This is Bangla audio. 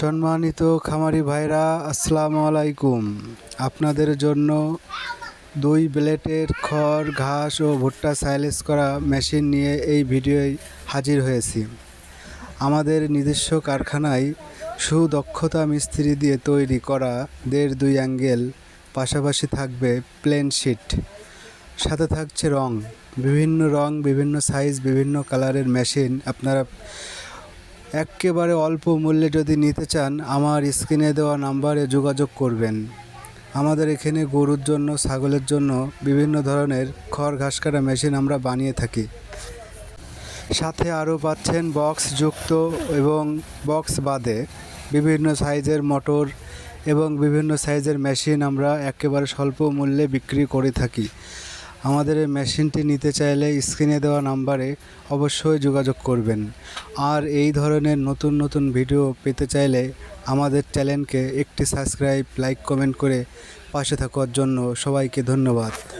সম্মানিত খামারি ভাইরা, আসসালামু আলাইকুম। আপনাদের জন্য দুই ব্লেটের খড়, ঘাস ও ভুট্টা সাইলেজ করা মেশিন নিয়ে এই ভিডিওয় হাজির হয়েছি। আমাদের নিজস্ব কারখানায় সুদক্ষতা মিস্ত্রি দিয়ে তৈরি করা দেড় দুই অ্যাঙ্গেল, পাশাপাশি থাকবে প্লেন শিট, সাথে থাকছে রং। বিভিন্ন রং, বিভিন্ন সাইজ, বিভিন্ন কালারের মেশিন আপনারা একেবারে অল্প মূল্যে যদি নিতে চান, আমার স্ক্রিনে দেওয়া নাম্বারে যোগাযোগ করবেন। আমাদের এখানে গরুর জন্য, ছাগলের জন্য বিভিন্ন ধরনের খড় ঘাস কাটা মেশিন আমরা বানিয়ে থাকি। সাথে আরও পাচ্ছেন বক্স যুক্ত এবং বক্স বাদে বিভিন্ন সাইজের মোটর এবং বিভিন্ন সাইজের মেশিন আমরা একেবারে স্বল্প মূল্যে বিক্রি করে থাকি। আমাদের এই মেশিনটি নিতে চাইলে স্ক্রিনে দেওয়া নাম্বারে অবশ্যই যোগাযোগ করবেন। আর এই ধরনের নতুন নতুন ভিডিও পেতে চাইলে আমাদের চ্যানেলকে একটি সাবস্ক্রাইব, লাইক, কমেন্ট করে পাশে থাকার জন্য সবাইকে ধন্যবাদ।